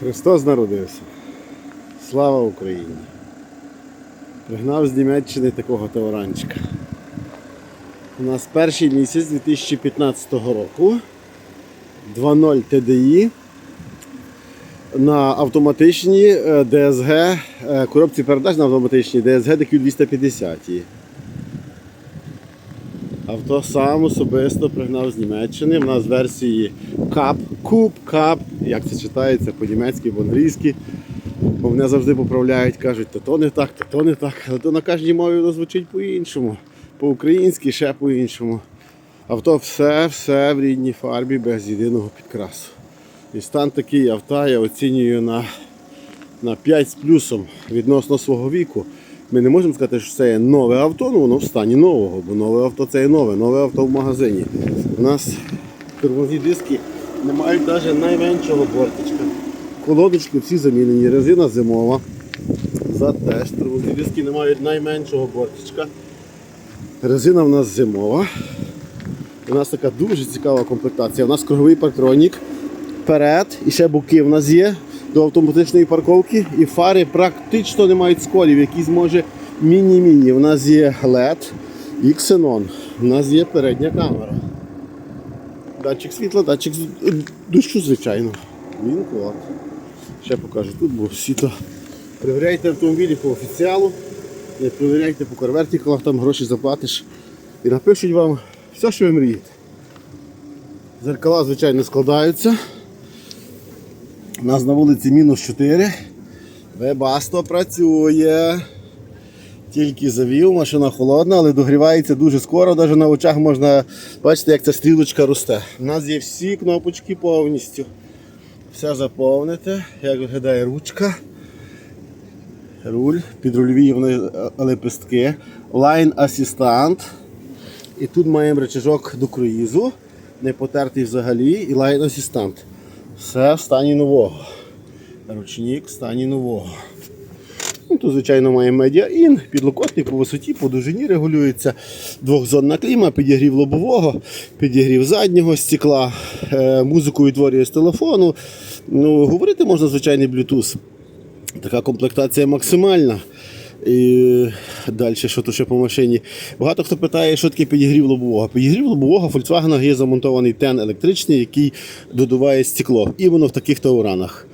Христос народився. Слава Україні! Пригнав з Німеччини такого товаранчика. У нас перший місяць 2015 року. 2.0 TDI на автоматичній е, DSG, е, коробці передач на автоматичній DSG DQ 250. Авто сам особисто пригнав з Німеччини. У нас версії Cup, Coupe, Cup, як це читається по-німецьки, по-англійськи. Бо мене завжди поправляють, кажуть, то то не так, то то не так. Але то на кожній мові воно звучить по-іншому. По-українськи ще по-іншому. Авто все-все в рідній фарбі без єдиного підкрасу. І стан такий авто я оцінюю на, на 5 з плюсом відносно свого віку. Ми не можемо сказати, що це є нове авто, ну воно в стані нового, бо нове авто це є нове, нове авто в магазині. У нас тормозні диски не мають навіть найменшого бортичка. Колодочки всі замінені, резина зимова. За теж тормозні диски не мають найменшого бортичка. Резина в нас зимова. У нас така дуже цікава комплектація. У нас круговий парктронік. Вперед, і ще боки в нас є до автоматичної парковки. І фари практично не мають сколів, якісь може міні-міні. У нас є LED і Xenon. У нас є передня камера. Датчик світла, датчик дощу, звичайно. Він код. Ще покажу. Тут був сіто. Перевіряйте автомобілі по офіціалу. Не перевіряйте по карвертикалах, там гроші заплатиш. І напишуть вам все, що ви мрієте. Зеркала, звичайно, складаються. У нас на вулиці мінус 4. Вебасто працює. Тільки завів, машина холодна, але догрівається дуже скоро, навіть на очах можна бачити, як ця стрілочка росте. У нас є всі кнопочки повністю. Все заповните, як виглядає ручка. Руль, підрульові вони е, лепестки, лайн асістант. І тут маємо речажок до круїзу, не потертий взагалі, і лайн асістант. Все в стані нового. Ручник в стані нового. Ну, тут, звичайно, маємо медіа-ін, підлокотник по висоті, по довжині регулюється. Двохзонна кліма, підігрів лобового, підігрів заднього стекла, е, музику відтворює з телефону. Ну, говорити можна звичайний Bluetooth. Така комплектація максимальна. І далі, що то ще по машині. Багато хто питає, що таке підігрів лобового. Підігрів лобового Volkswagen є замонтований тен електричний, який додуває стекло. І воно в таких тауранах.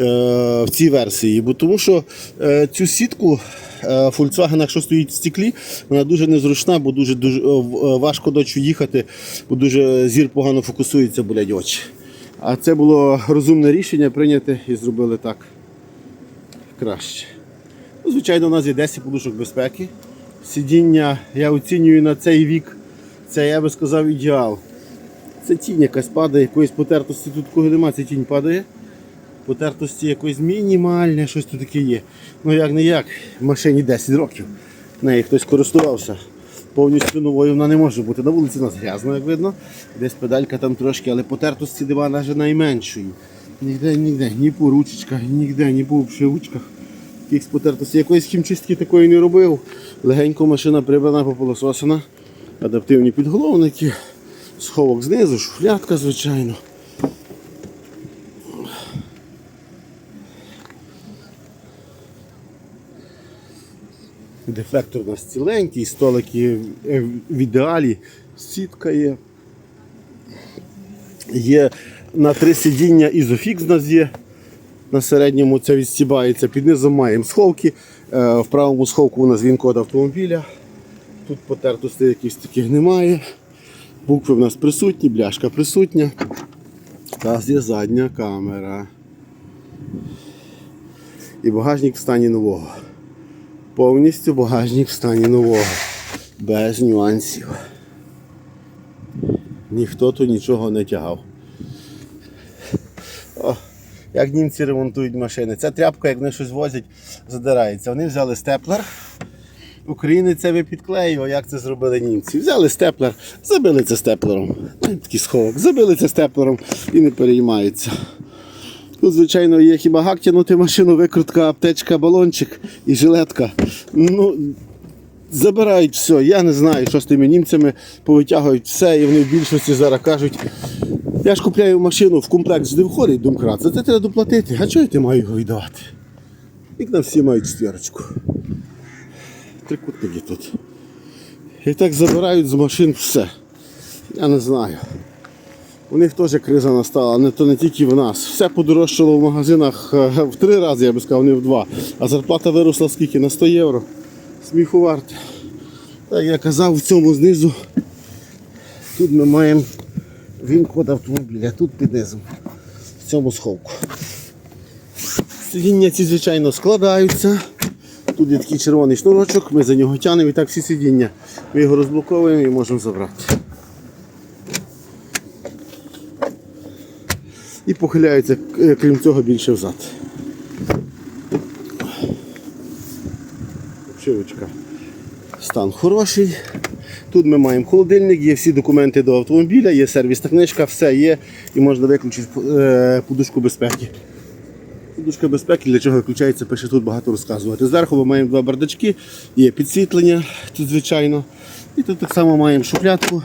Е, в цій версії. Бо тому що е, цю сітку е, Volkswagen, якщо стоїть в стеклі, вона дуже незручна, бо дуже, дуже важко ночі їхати, бо дуже зір погано фокусується, болять очі. А це було розумне рішення прийняти і зробили так краще. Ну, звичайно, у нас є 10 подушок безпеки. Сидіння я оцінюю на цей вік. Це я би сказав ідеал. Це тінь якась падає, якоїсь потертості тут кого немає, це тінь падає. Потертості якоїсь мінімальне, щось тут таке є. Ну як не як, машині 10 років. Нею хтось користувався. Повністю новою вона не може бути. На вулиці у нас грязно, як видно. Десь педалька там трошки, але потертості дива навіть найменшої. Ніде, ні по ручечках, ніде, ні по обшивочках. Якихось потертості. Якоїсь хімчистки такої не робив. Легенько машина прибрана, попилососена. Адаптивні підголовники, сховок знизу, шуфлятка, звичайно. Дефектор у нас ціленький, столики в ідеалі, сітка є. Є на три сидіння ізофікс у нас є. На середньому це відстібається. Під низом маємо сховки. Е, В правому сховку у нас він код автомобіля. Тут потертостей якихось таких немає. Букви в нас присутні, бляшка присутня. У є задня камера. І багажник в стані нового. Повністю багажник в стані нового. Без нюансів. Ніхто тут нічого не тягав. Як німці ремонтують машини. Ця тряпка, як вони щось возять, задирається. Вони взяли степлер. Українець ви підклеїв, як це зробили німці. Взяли степлер, забили це степлером. Ну, Такий сховок, забили це степлером і не переймаються. Тут, звичайно, є хіба гак тягнути машину, викрутка, аптечка, балончик і жилетка. Ну, забирають все. Я не знаю, що з тими німцями повитягують все, і вони в більшості зараз кажуть, Я ж купляю машину в комплект не входить домкрат, за це треба доплатити. А чого я ти маю його віддавати? Вікна всі мають четвірочку. Трикутники тут. І так забирають з машин все. Я не знаю. У них теж криза настала, не то не тільки в нас. Все подорожчало в магазинах е, в три рази, я би сказав, не в два. А зарплата виросла скільки? На 100 євро. Сміху варте. Так я казав, в цьому знизу. Тут ми маємо він код автомобіля, тут під низом. В цьому сховку. Сидіння ці, звичайно, складаються. Тут є такий червоний шнурочок, ми за нього тягнемо і так всі сидіння. Ми його розблоковуємо і можемо забрати. І похиляються, е, крім цього, більше взад. Обшивочка. Стан хороший. Тут ми маємо холодильник, є всі документи до автомобіля, є сервісна книжка, все є і можна виключити е, подушку безпеки. Подушка безпеки, для чого виключається, пише тут багато розказувати. Зверху ми маємо два бардачки, є підсвітлення тут, звичайно. І тут так само маємо шухлядку,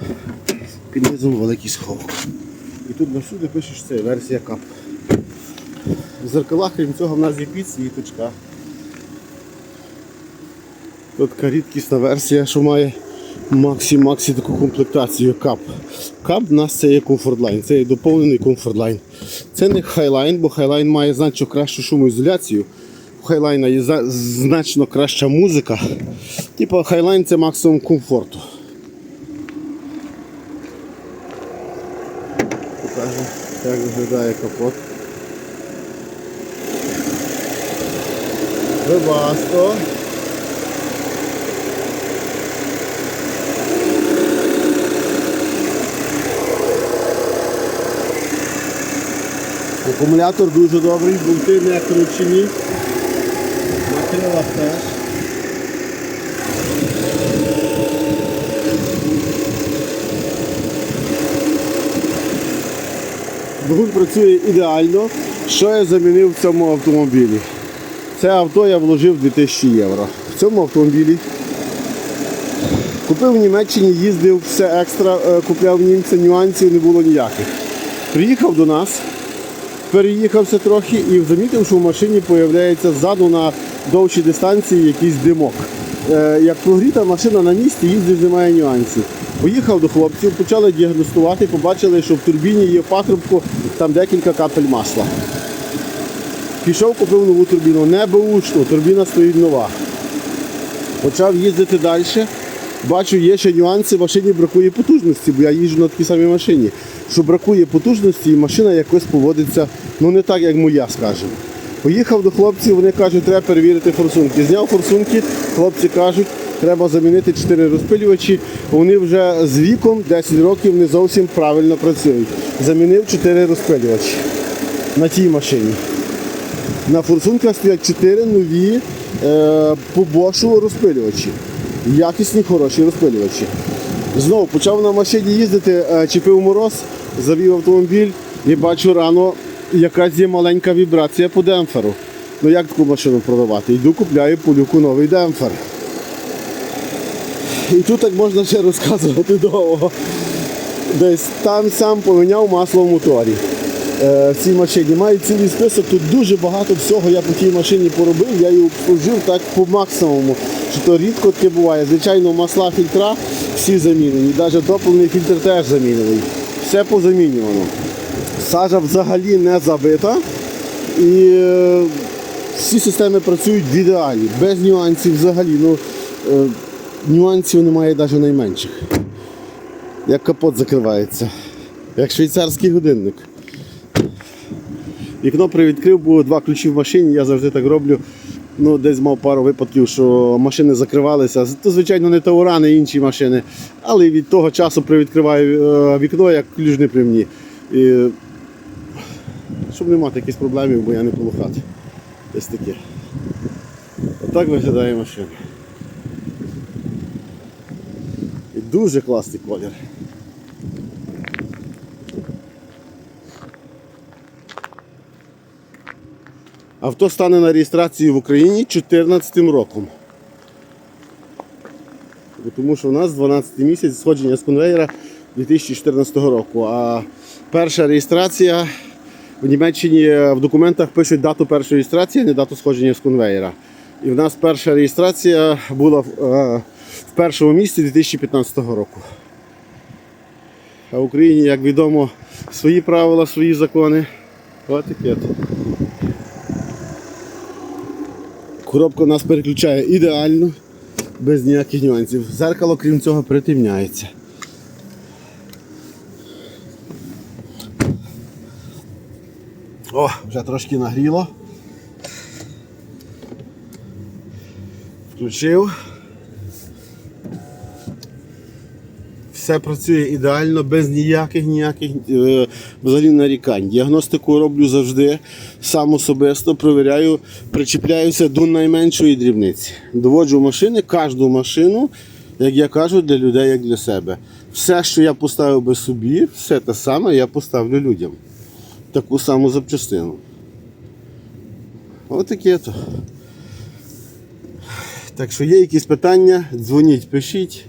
під низом великий сховок. І тут всюди пише, що це версія кап. В зеркалах, крім цього, в нас є підсвіточка. Тут така рідкісна версія, що має максі-максі таку комплектацію кап. Кап в нас це є комфортлайн, це є доповнений комфортлайн. Це не хайлайн, бо хайлайн має значно кращу шумоізоляцію. У хайлайна є значно краща музика. Типу хайлайн це максимум комфорту. Покажу, як виглядає капот. Вебасто. Акумулятор дуже добрий, болти не кручені. На крилах теж. Двигун працює ідеально. Що я замінив в цьому автомобілі? Це авто я вложив 2000 євро. В цьому автомобілі купив в Німеччині, їздив все екстра, е, купляв німця, нюансів не було ніяких. Приїхав до нас, переїхався трохи і замітив, що в машині з'являється ззаду на довшій дистанції якийсь димок. Е, Як прогріта машина на місці, їздить немає нюансів. Поїхав до хлопців, почали діагностувати, побачили, що в турбіні є в патрубку там декілька капель масла. Пішов, купив нову турбіну, не беушну, турбіна стоїть нова. Почав їздити далі. Бачу, є ще нюанси, машині бракує потужності, бо я їжджу на такій самій машині. Що бракує потужності і машина якось поводиться ну не так, як моя, скажімо. Поїхав до хлопців, вони кажуть, треба перевірити форсунки. Зняв форсунки, хлопці кажуть, треба замінити 4 розпилювачі. Вони вже з віком 10 років не зовсім правильно працюють. Замінив 4 розпилювачі на тій машині. На форсунках стоять 4 нові е, по бошу розпилювачі. Якісні, хороші розпилювачі. Знову почав на машині їздити, е, чіпив мороз, завів автомобіль і бачу рано, якась є маленька вібрація по демпферу. Ну як таку машину продавати? Йду купляю полюку новий демпфер. І тут так можна ще розказувати довго. Десь там сам поміняв масло в моторі е, в цій машині. Маю цілий список, тут дуже багато всього я по тій машині поробив, я її обслужив так по максимуму. Що то рідко таке буває. Звичайно, масла фільтра всі замінені, навіть топливний фільтр теж замінений. Все позамінювано. Сажа взагалі не забита. І е, всі системи працюють в ідеалі, без нюансів взагалі. Ну, е, нюансів немає навіть найменших. Як капот закривається, як швейцарський годинник. Вікно привідкрив, було два ключі в машині, я завжди так роблю. Ну, десь мав пару випадків, що машини закривалися. То, звичайно, не таурани, інші машини. Але від того часу привідкриваю е, вікно, як ключ не при мені. І, щоб не мати якихось проблемів, бо я не коло хати. Десь таке. Отак виглядає машина. І дуже класний колір. Авто стане на реєстрацію в Україні 2014 роком. Тому що у нас 12 місяць сходження з конвейера 2014 року. А перша реєстрація в Німеччині в документах пишуть дату першої реєстрації, а не дату сходження з конвейера. І в нас перша реєстрація була в, е, першому місці 2015 року. А в Україні, як відомо, свої правила, свої закони. От таке. то. Коробка у нас переключає ідеально, без ніяких нюансів. Зеркало, крім цього, притемняється. О, вже трошки нагріло. Включив. Все працює ідеально, без ніяких ніяких е, взагалі нарікань. Діагностику роблю завжди сам особисто, провіряю, причіпляюся до найменшої дрібниці. Доводжу машини, кожну машину, як я кажу, для людей, як для себе. Все, що я поставив би собі, все те саме я поставлю людям. Таку саму запчастину. Ось таке то. Так що є якісь питання, дзвоніть, пишіть.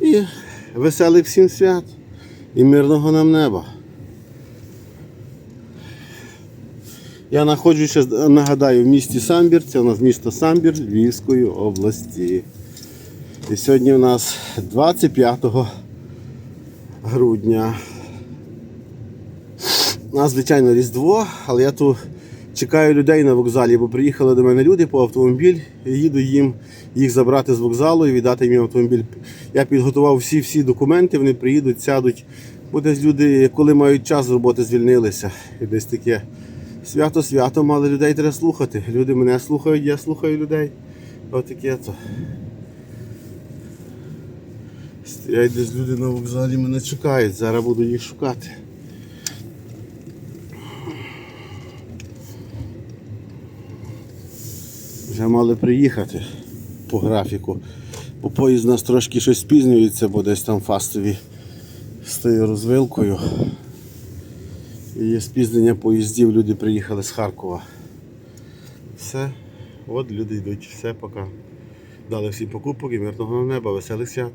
І веселих всім свят і мирного нам неба. Я знаходжуся, нагадаю, в місті Самбір. Це у нас місто Самбір Львівської області. І сьогодні у нас 25 грудня. У нас, звичайно, Різдво, але я тут чекаю людей на вокзалі, бо приїхали до мене люди по автомобіль, їду їм їх забрати з вокзалу і віддати їм автомобіль. Я підготував всі всі документи, вони приїдуть, сядуть. Бо десь люди, коли мають час з роботи, звільнилися. І десь таке свято святом, але людей треба слухати. Люди мене слухають, я слухаю людей. Отаке то. Стоять десь люди на вокзалі мене чекають, зараз буду їх шукати. Вже мали приїхати по графіку. Бо поїзд нас трошки щось спізнюється, бо десь там фастові з тою розвилкою. І є спізнення поїздів, люди приїхали з Харкова. Все, от люди йдуть, все поки. Дали всім покупок і мирного неба, веселих свят.